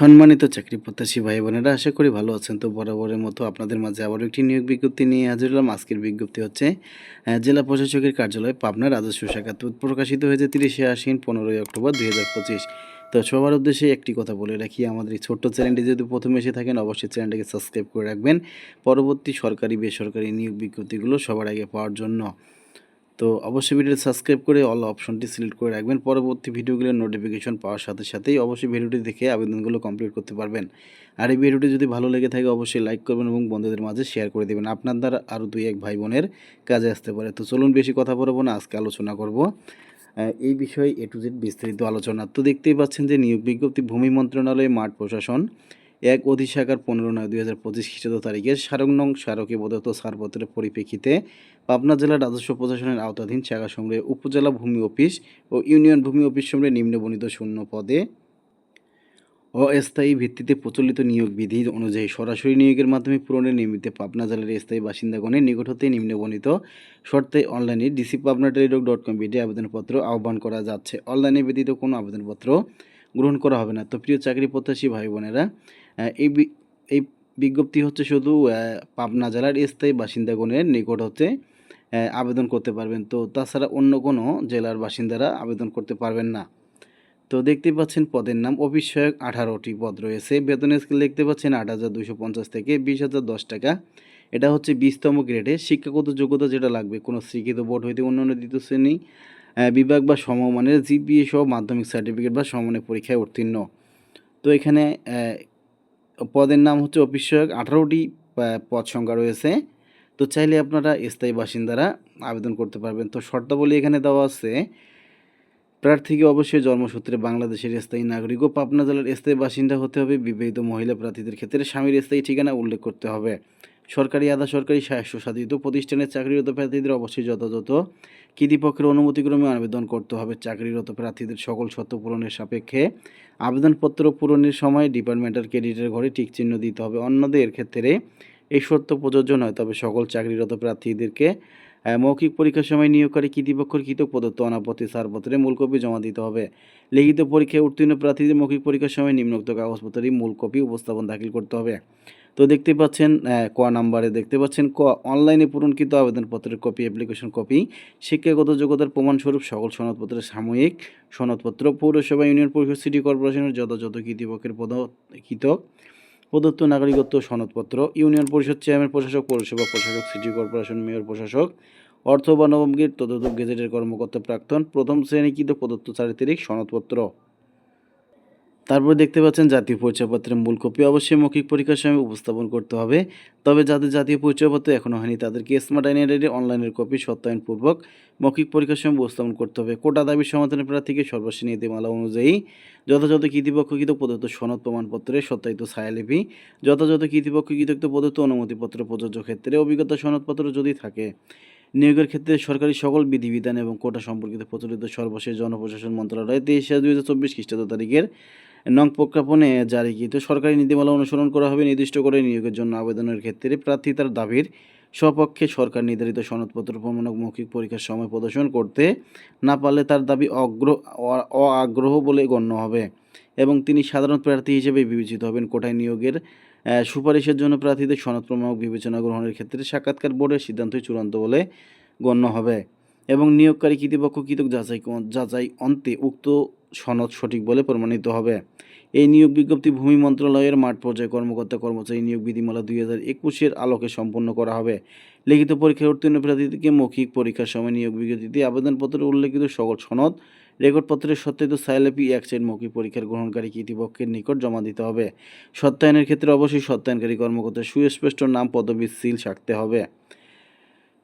সম্মানিত চাকরি প্রত্যাশী ভাই বোনেরা, আশা করি ভালো আছেন। তো বরাবরের মতো আপনাদের মাঝে আবারও একটি নিয়োগ বিজ্ঞপ্তি নিয়ে হাজির হলাম। আজকের বিজ্ঞপ্তি হচ্ছে জেলা প্রশাসকের কার্যালয় পাবনা রাজস্ব শাখা। প্রকাশিত হয়েছে তিরিশে আশ্বিন, পনেরোই অক্টোবর দুই হাজার পঁচিশ। তো সবার উদ্দেশ্যে একটি কথা বলে রাখি, আমাদের এই ছোট্ট চ্যানেলটি যদি প্রথমে এসে থাকেন, অবশ্যই চ্যানেলটাকে সাবস্ক্রাইব করে রাখবেন। পরবর্তী সরকারি, বেসরকারি নিয়োগ বিজ্ঞপ্তিগুলো সবার আগে পাওয়ার জন্য। তো অবশ্যই ভিডিওটি সাবস্ক্রাইব করে অল অপশনটি সিলেক্ট করে রাখবেন। পরবর্তী ভিডিওগুলোর নোটিফিকেশন পাওয়ার সাথে সাথেই অবশ্যই ভিডিওটি দেখে আবেদনগুলো কমপ্লিট করতে পারবেন। আর এই ভিডিওটি যদি ভালো লেগে থাকে অবশ্যই লাইক করবেন এবং বন্ধুদের মাঝে শেয়ার করে দেবেন। আপনার দ্বারা আরও দুই এক ভাই বোনের কাজে আসতে পারে। তো চলুন বেশি কথা বলব না, আজকে আলোচনা করব। এই বিষয়ে এ টু জেড বিস্তারিত আলোচনা। তো দেখতেই পাচ্ছেন যে নিয়োগ বিজ্ঞপ্তি ভূমি মন্ত্রণালয়, মাঠ প্রশাসন এক অধিশাখার পনেরো নয় দুই হাজার পঁচিশ খ্রিস্টাব্দ তারিখে স্মারক নং স্মারকে প্রদত্ত ছাড়পত্রের পরিপ্রেক্ষিতে পাবনা জেলা রাজস্ব প্রশাসনের আওতাধীন শাখা সংগ্রহে উপজেলা ভূমি অফিস ও ইউনিয়ন ভূমি অফিস সংগ্রহে নিম্নবণিত শূন্য পদে। অস্থায়ী ভিত্তিতে প্রচলিত নিয়োগ বিধি অনুযায়ী সরাসরি নিয়োগের মাধ্যমে পূরণের নিমিত্তে পাবনা জেলার স্থায়ী বাসিন্দাগণের নিকট হতে নিম্নবর্ণিত শর্তে অনলাইনে DC Pabna Teletalk dot com বিডে আবেদনপত্র আহ্বান করা যাচ্ছে। অনলাইনে ব্যতীত কোনো আবেদনপত্র গ্রহণ করা হবে না। তো প্রিয় চাকরি প্রত্যাশী ভাই বোনেরা এই এই বিজ্ঞপ্তি হচ্ছে শুধু পাবনা জেলার স্থায়ী বাসিন্দাগণের নিকট হতে আবেদন করতে পারবেন। তো তাছাড়া অন্য কোনো জেলার বাসিন্দারা আবেদন করতে পারবেন না। তো দেখতে পাচ্ছেন পদের নাম অফিস সহায়ক আঠারোটি পদ রয়েছে। বেতন স্কেল দেখতে পাচ্ছেন আট হাজার দুশো পঞ্চাশ থেকে বিশ হাজার দশ টাকা। এটা হচ্ছে বিশতম গ্রেডে। শিক্ষাগত যোগ্যতা যেটা লাগবে, কোনো স্বীকৃত বোর্ড হইতে অন্যান্য দ্বিতীয় শ্রেণি বিভাগ বা সমমানের জিপিএ সহ মাধ্যমিক সার্টিফিকেট বা সমমানের পরীক্ষায় উত্তীর্ণ। তো এখানে পদের নাম হচ্ছে অফিস সহায়ক আঠারোটি পদ সংখ্যা রয়েছে। তো চাইলে আপনারা স্থায়ী বাসিন্দারা আবেদন করতে পারবেন। তো শর্তাবলী এখানে দেওয়া আছে, প্রার্থীকে অবশ্যই জন্মসূত্রে বাংলাদেশের স্থায়ী নাগরিক ও পাবনা জেলার স্থায়ী বাসিন্দা হতে হবে। বিবাহিত মহিলা প্রার্থীদের ক্ষেত্রে স্বামীর স্থায়ী ঠিকানা উল্লেখ করতে হবে। সরকারি, আধা সরকারি স্বায়ত্তশাসিত প্রতিষ্ঠানের চাকরিরত প্রার্থীদের অবশ্যই যথাযথ কৃতিপক্ষের অনুমতিক্রমে আবেদন করতে হবে। চাকরিরত প্রার্থীদের সকল শর্ত পূরণের সাপেক্ষে আবেদনপত্র পূরণের সময় ডিপার্টমেন্টাল ক্রেডিটের ঘরে টিক চিহ্ন দিতে হবে। অন্যদের ক্ষেত্রে এই শর্ত প্রযোজ্য নয়, তবে সকল চাকরিরত প্রার্থীদেরকে মৌখিক পরীক্ষার সময় নিয়োগকারী কৃতিপক্ষের কৃত প্রদত্ত অনাপত্তি ছাড়পত্রে মূল কপি জমা দিতে হবে। লিখিত পরীক্ষায় উত্তীর্ণ প্রার্থীদের মৌখিক পরীক্ষার সময় নিম্নোক্ত কাগজপত্রের মূল কপি উপস্থাপন দাখিল করতে হবে। তো দেখতে পাচ্ছেন ক নাম্বারে দেখতে পাচ্ছেন, ক, অনলাইনে পূরণকৃত আবেদনপত্রের কপি, অ্যাপ্লিকেশন কপি, শিক্ষাগত যোগ্যতার প্রমাণস্বরূপ সকল সনদপত্রের সাময়িক সনদপত্র, পৌরসভা, ইউনিয়ন পরিষদ, সিটি কর্পোরেশনের যথাযথ কৃতিপক্ষের পদকৃত প্রদত্ত নাগরিকত্ব সনদপত্র, ইউনিয়ন পরিষদ চেয়ারম্যান, প্রশাসক, পৌরসভা প্রশাসক, সিটি কর্পোরেশন মেয়র, প্রশাসক, অর্থ বা নবমগীর তদন্ত গেজেটের কর্মকর্তা প্রাক্তন, প্রথম শ্রেণীকৃত প্রদত্ত চারিত্রিক সনদপত্র। তারপর দেখতে পাচ্ছেন জাতীয় পরিচয়পত্রের মূল কপি অবশ্যই মৌখিক পরীক্ষার সময় উপস্থাপন করতে হবে। তবে যাদের জাতীয় পরিচয়পত্র এখনও হয়নি, তাদেরকে স্মার্ট আইডেন্টি অনলাইনের কপি সত্যায়নপূর্বক মৌখিক পরীক্ষার সময় উপস্থাপন করতে হবে। কোটা দাবি সমাধানের প্রার্থীকে সর্বশেষ নীতিমালা অনুযায়ী যথাযথ কৃতিপক্ষকৃত প্রদত্ত সনদ প্রমাণপত্রে সত্যায়িত ছায়ালিপি, যথাযথ কৃতিপক্ষকৃত প্রদত্ত অনুমতিপত্র প্রযোজ্য ক্ষেত্রে অভিজ্ঞতা সনদপত্র যদি থাকে। নিয়োগের ক্ষেত্রে সরকারি সকল বিধিবিধান এবং কোটা সম্পর্কিত প্রচলিত সর্বশেষ জনপ্রশাসন মন্ত্রণালয় তেইশ দুই হাজার চব্বিশ খ্রিস্টাব্দ তারিখের নং প্রজ্ঞাপনে জারিকৃত সরকারি নীতিমালা অনুসরণ করা হবে নির্দিষ্ট করে নিয়োগের জন্য আবেদনের ক্ষেত্রে প্রার্থী তার দাবির সপক্ষে সরকার নির্ধারিত সনদপত্র প্রমাণক মৌখিক পরীক্ষার সময় প্রদর্শন করতে না পারলে তার দাবি অগ্রহ অ- অআগ্রহ বলে গণ্য হবে এবং তিনি সাধারণ প্রার্থী হিসেবে বিবেচিত হবেন। কোটায় নিয়োগের সুপারিশের জন্য প্রার্থীদের সনদ প্রমাণক বিবেচনা গ্রহণের ক্ষেত্রে সাক্ষাৎকার বোর্ডের সিদ্ধান্তই চূড়ান্ত বলে গণ্য হবে এবং নিয়োগকারী কৃতিপক্ষ কৃতক যাচাই যাচাই অন্তে উক্ত সনদ সঠিক বলে প্রমাণিত হবে। এই নিয়োগ বিজ্ঞপ্তি ভূমি মন্ত্রণালয়ের মাঠ পর্যায়ে কর্মকর্তা কর্মচারী নিয়োগ বিধিমালা দুই হাজার একুশের আলোকে সম্পন্ন করা হবে। লিখিত পরীক্ষায় উত্তীর্ণ প্রার্থীদেরকে মৌখিক পরীক্ষার সময় নিয়োগ বিজ্ঞপ্তিতে আবেদনপত্রে উল্লেখিত সকল সনদ, রেকর্ডপত্রের সত্যায়িত সাইলেপি এক সাইড মৌখিক পরীক্ষার গ্রহণকারী কৃতিপক্ষের নিকট জমা দিতে হবে। সত্যায়নের ক্ষেত্রে অবশ্যই সত্যায়নকারী কর্মকর্তার সুস্পষ্ট নাম পদবি সিল থাকতে হবে।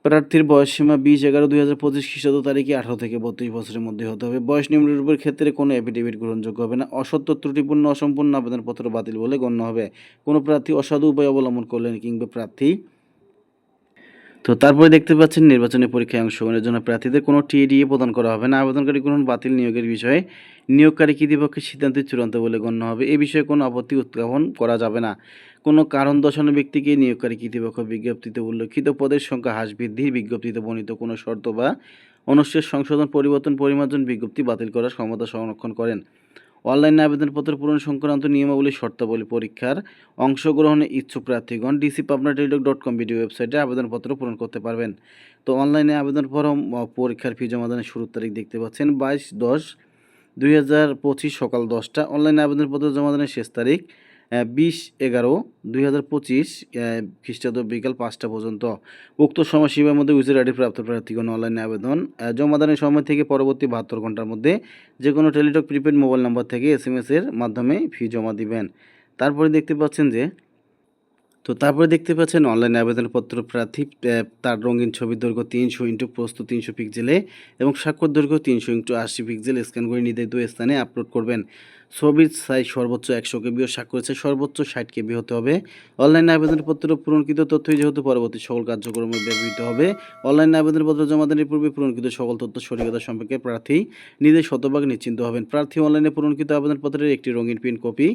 প্রার্থীর বয়সসীমা বিশ এগারো দুই হাজার পঁচিশ খ্রিস্টাব্দ তারিখে আঠারো থেকে বত্রিশ বছরের মধ্যে হতে হবে। বয়স নিম্নরূপের ক্ষেত্রে কোনো অ্যাফিডেভিট গ্রহণযোগ্য হবে না। অসত্য ত্রুটিপূর্ণ, অসম্পূর্ণ আবেদনপত্র বাতিল বলে গণ্য হবে। কোনো প্রার্থী অসাধু উপায় অবলম্বন করলেন কিংবা প্রার্থী তো তারপরে দেখতে পাচ্ছেন নির্বাচনী পরীক্ষায় অংশগ্রহণের জন্য প্রার্থীদের কোনো টিএডিএ প্রদান করা হবে না। আবেদনকারী গ্রহণ বাতিল নিয়োগের বিষয়ে নিয়োগকারী কৃতিপক্ষের সিদ্ধান্তই চূড়ান্ত বলে গণ্য হবে। এ বিষয়ে কোনো আপত্তি উত্থাপন করা যাবে না। কোনো কারণ দর্শানো ব্যক্তিকে নিয়োগকারী কৃতিপক্ষ বিজ্ঞপ্তিতে উল্লেখিত পদের সংখ্যা হ্রাস বৃদ্ধির বিজ্ঞপ্তিতে বর্ণিত কোনো শর্ত বা অনুচ্ছেদ সংশোধন, পরিবর্তন, পরিমার্জন বিজ্ঞপ্তি বাতিল করার ক্ষমতা সংরক্ষণ করেন। অনলাইনে আবেদনপত্র পূরণ সংক্রান্ত নিয়মাবলী, শর্তাবলী পরীক্ষার অংশগ্রহণে ইচ্ছুক প্রার্থীগণ DC Pabna Teletalk dot com video ওয়েবসাইটে আবেদনপত্র পূরণ করতে পারবেন। তো অনলাইনে আবেদন ফর্ম পরীক্ষার ফি জমাদানের শুরুর তারিখ দেখতে পাচ্ছেন বাইশ দশ দুই সকাল দশটা। অনলাইনে আবেদনপত্র জমাদানের শেষ তারিখ বিশ এগারো দুই হাজার পঁচিশ খ্রিস্টাব্দ বিকাল পাঁচটা পর্যন্ত। উক্ত সময়সীমার মধ্যে ইউজার আইডি প্রাপ্ত প্রার্থীগণ অনলাইনে আবেদন। জমাদানের সময় থেকে পরবর্তী বাহাত্তর ঘণ্টার মধ্যে যে কোনো টেলিটক প্রিপেড মোবাইল নম্বর থেকে এস এম এর মাধ্যমে ফি জমা দিবেন। তারপরে দেখতে পাচ্ছেন যে, তো তারপরে দেখতে পাচ্ছেন অনলাইনে আবেদনপত্র প্রার্থী তার রঙিন ছবির দৈর্ঘ্য তিনশো ইন্টু প্রস্তুত তিনশো পিক্সেলে এবং স্বাক্ষর দৈর্ঘ্য তিনশো ইন্টু আশি পিক্সেল স্ক্যান করে নির্ধারিত স্থানে আপলোড করবেন। ছবির সাইজ সর্বোচ্চ একশো কেবি ও স্বাক্ষরের সাইজ সর্বোচ্চ ষাট কেবি হতে হবে। অনলাইনে আবেদনপত্র পূরণকৃত তথ্যই যেহেতু পরবর্তী সকল কার্যক্রমে ব্যবহৃত হবে। অনলাইনে আবেদনপত্র জমাদানের পূর্বে পূরণকৃত সকল তথ্য সঠিকতা সম্পর্কে প্রার্থী নিজে শতভাগ নিশ্চিন্ত হবেন। প্রার্থী অনলাইনে পূরণকৃত আবেদনপত্রের একটি রঙিন প্রিন্ট কপি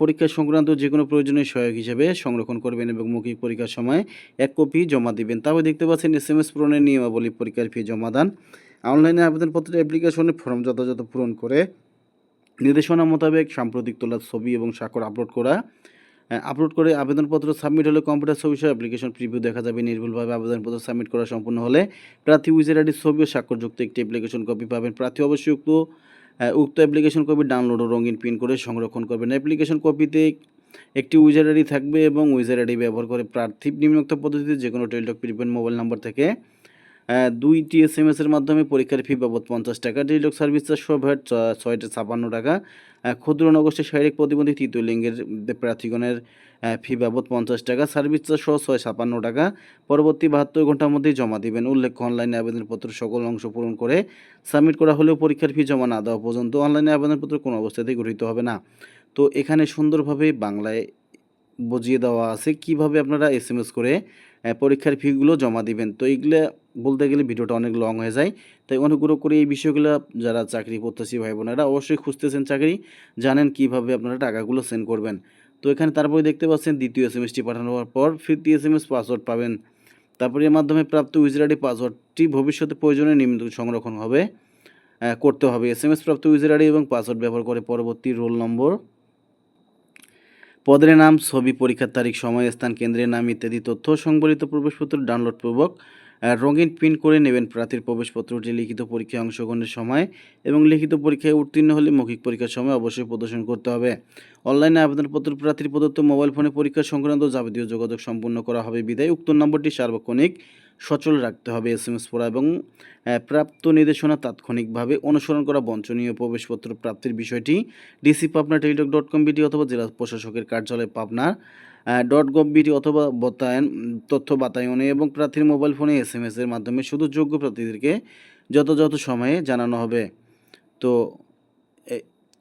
পরীক্ষা সংক্রান্ত যে কোনো প্রয়োজনীয় সহায়ক হিসেবে সংরক্ষণ করবেন এবং মৌখিক পরীক্ষার সময় এক কপি জমা দিবেন। তারপর দেখতে পাচ্ছেন এস এম এস পূরণের নিয়মাবলী পরীক্ষার ফি জমা দান। অনলাইনে আবেদনপত্রের অ্যাপ্লিকেশনের ফর্ম যথাযথ পূরণ করে নির্দেশনা মোতাবেক সাম্প্রতিক তোলা ছবি এবং স্বাক্ষর আপলোড করা আপলোড করে আবেদনপত্র সাবমিট হলে কম্পিউটার ছবি সহ অ্যাপ্লিকেশন প্রিভিউ দেখা যাবে। নির্ভুলভাবে আবেদনপত্র সাবমিট করা সম্পূর্ণ হলে প্রার্থী উইজের আইডির ছবি ও স্বাক্ষরযুক্ত একটি অ্যাপ্লিকেশন কপি পাবেন। প্রার্থী অবশ্যই উক্ত উক্ত অ্যাপ্লিকেশন কপি ডাউনলোড ও রঙিন প্রিন্ট করে সংরক্ষণ করবেন। অ্যাপ্লিকেশন কপিতে একটি উইজার আইডি থাকবে এবং উইজার আইডি ব্যবহার করে প্রার্থী নিম্নোক্ত পদ্ধতিতে যে কোনো টেলিটক প্রিপেড মোবাইল নম্বর থেকে দুইটি এস এম এসের মাধ্যমে পরীক্ষার ফি বাবদ পঞ্চাশ টাকা টেলিটক সার্ভিস চার্জ ভ্যাট ছয়টা ছাপান্ন টাকা ক্ষুদ্র নগষ্ঠী শারীরিক প্রতিবন্ধী তৃতীয় লিঙ্গের প্রার্থীগণের ফি বাবদ পঞ্চাশ টাকা সার্ভিস চার্জ সহ ছয় ছাপান্ন টাকা, পরবর্তী বাহাত্তর ঘণ্টার মধ্যেই জমা দিবেন। উল্লেখ্য অনলাইনে আবেদনপত্র সকল অংশ পূরণ করে সাবমিট করা হলেও পরীক্ষার ফি জমা না দেওয়া পর্যন্ত অনলাইনে আবেদনপত্র কোনো অবস্থাতেই গঠিত হবে না। তো এখানে সুন্দরভাবে বাংলায় বুঝিয়ে দেওয়া আছে কীভাবে আপনারা এস এম এস করে পরীক্ষার ফিগুলো জমা দিবেন। তো এইগুলো বলতে গেলে ভিডিওটা অনেক লং হয়ে যায়। তাই অনুগ্রহ করে এই বিষয়গুলো যারা চাকরি প্রত্যাশী ভাই বোনেরা অবশ্যই খুঁজতেছেন চাকরি, জানেন কীভাবে আপনারা টাকাগুলো সেন্ড করবেন। তো এখানে তারপরে দেখতে পাচ্ছেন দ্বিতীয় এস এম এসটি পাঠানোর পর ফিরতি এস এম এস পাসওয়ার্ড পাবেন। তারপরে এর মাধ্যমে প্রাপ্ত ইউজার পাসওয়ার্ডটি ভবিষ্যতে প্রয়োজনে নিয়মিত সংরক্ষণ হবে করতে হবে। এস এম এস প্রাপ্ত ইউজার এবং পাসওয়ার্ড ব্যবহার করে পরবর্তী রোল নম্বর পদের নাম, ছবি, পরীক্ষার তারিখ সময় স্থান কেন্দ্রের নাম ইত্যাদি তথ্য সংবলিত প্রবেশপত্র ডাউনলোডপূর্বক রঙিন প্রিন্ট করে নেবেন। প্রার্থীর প্রবেশপত্রটি লিখিত পরীক্ষায় অংশগ্রহণের সময় এবং লিখিত পরীক্ষায় উত্তীর্ণ হলে মৌখিক পরীক্ষার সময় অবশ্যই প্রদর্শন করতে হবে। অনলাইনে আবেদনপত্র প্রার্থীর প্রদত্ত মোবাইল ফোনে পরীক্ষা সংক্রান্ত যাবতীয় যোগাযোগ সম্পূর্ণ করা হবে। বিদায়। উক্ত নম্বরটি সার্বক্ষণিক। সচল রাখতে হবে এস এম এস পড়া এবং প্রাপ্ত নির্দেশনা তাৎক্ষণিকভাবে অনুসরণ করা বঞ্চনীয় প্রবেশপত্র প্রাপ্তির বিষয়টি DC Pabna Teletalk dot com বিটি অথবা জেলা প্রশাসকের কার্যালয় পাবনা ডট গভ বিটি অথবা বাতায়ন, তথ্য বাতায়নে এবং প্রার্থীর মোবাইল ফোনে এস এম এর মাধ্যমে শুধু যোগ্য প্রার্থীদেরকে যথাযথ সময়ে জানানো হবে। তো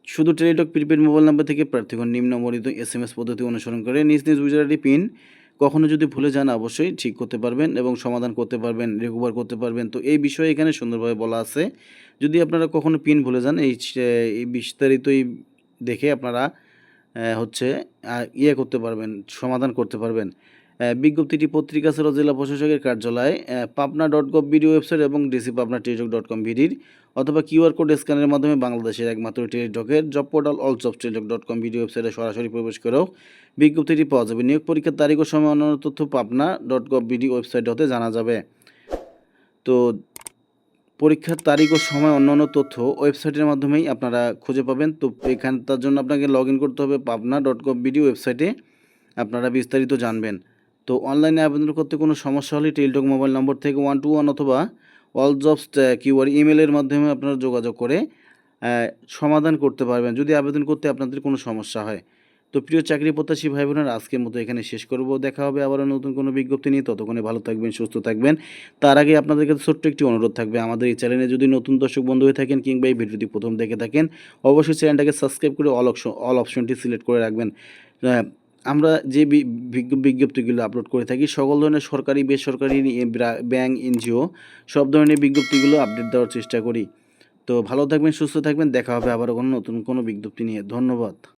শুধু টেলিটক প্রিপেড মোবাইল নাম্বার থেকে প্রার্থীগণ নিম্নবর্ণিত এস এম এস পদ্ধতি অনুসরণ করে নিজ নিজ ইউজার পিন কখনো যদি ভুলে যান অবশ্যই ঠিক করতে পারবেন এবং সমাধান করতে পারবেন রিকভার করতে পারবেন। তো এই বিষয়ে এখানে সুন্দরভাবে বলা আছে। যদি আপনারা কখনো পিন ভুলে যান, এই বিস্তারিতই দেখে আপনারা হচ্ছে ইয়ে করতে পারবেন, সমাধান করতে পারবেন। বিজ্ঞপ্তিটি পত্রিকা ছাড়াও জেলা প্রশাসকের কার্যালয় Pabna dot gov BD website এবং DC Pabna Teletalk dot com বিডির অথবা কিউআর কোড স্ক্যানের মাধ্যমে বাংলাদেশের একমাত্র টেলিটকের job portal all job Teletalk dot com video ওয়েবসাইটে সরাসরি প্রবেশ করেও বিজ্ঞপ্তিটি পাওয়া যাবে। নিয়োগ পরীক্ষার তারিখ ও সময় অন্যান্য তথ্য Pabna dot gov BD website হতে জানা যাবে। তো পরীক্ষার তারিখ ও সময় অন্যান্য তথ্য ওয়েবসাইটের মাধ্যমেই আপনারা খুঁজে পাবেন। তো এখানে তার জন্য আপনাকে লগ করতে হবে পাবনা ডট গভ বিডি ওয়েবসাইটে। আপনারা বিস্তারিত জানবেন। তো অনলাইনে আবেদন করতে কোনো সমস্যা হলে টেলিটক মোবাইল নম্বর থেকে ওয়ান টু ওয়ান অথবা অল জবস কিউআর ইমেলের মাধ্যমে আপনারা যোগাযোগ করে সমাধান করতে পারবেন। যদি আবেদন করতে আপনাদের কোনো সমস্যা হয়। তো প্রিয় চাকরি প্রত্যাশী ভাই বোনেরা আজকের মতো এখানে শেষ করব। দেখা হবে আবারও নতুন কোনো বিজ্ঞপ্তি নিয়ে। ততক্ষণে ভালো থাকবেন, সুস্থ থাকবেন। তার আগে আপনাদের কাছে ছোট্ট একটি অনুরোধ থাকবে। আমাদের এই চ্যানেলে যদি নতুন দর্শক বন্ধু হয়ে থাকেন কিংবা এই ভিডিওটি প্রথম দেখে থাকেন, অবশ্যই চ্যানেলটাকে সাবস্ক্রাইব করে অল অপশন অল অপশনটি সিলেক্ট করে রাখবেন। আমরা যে বিজ্ঞ- বিজ্ঞপ্তিগুলো আপলোড করে থাকি, সকল ধরনের সরকারি, বেসরকারি ব্যাংক, এনজিও, সব ধরনের বিজ্ঞপ্তিগুলো আপডেট দেওয়ার চেষ্টা করি। তো ভালো থাকবেন, সুস্থ থাকবেন, দেখা হবে আবার কোনো নতুন কোনো বিজ্ঞপ্তি নিয়ে। ধন্যবাদ।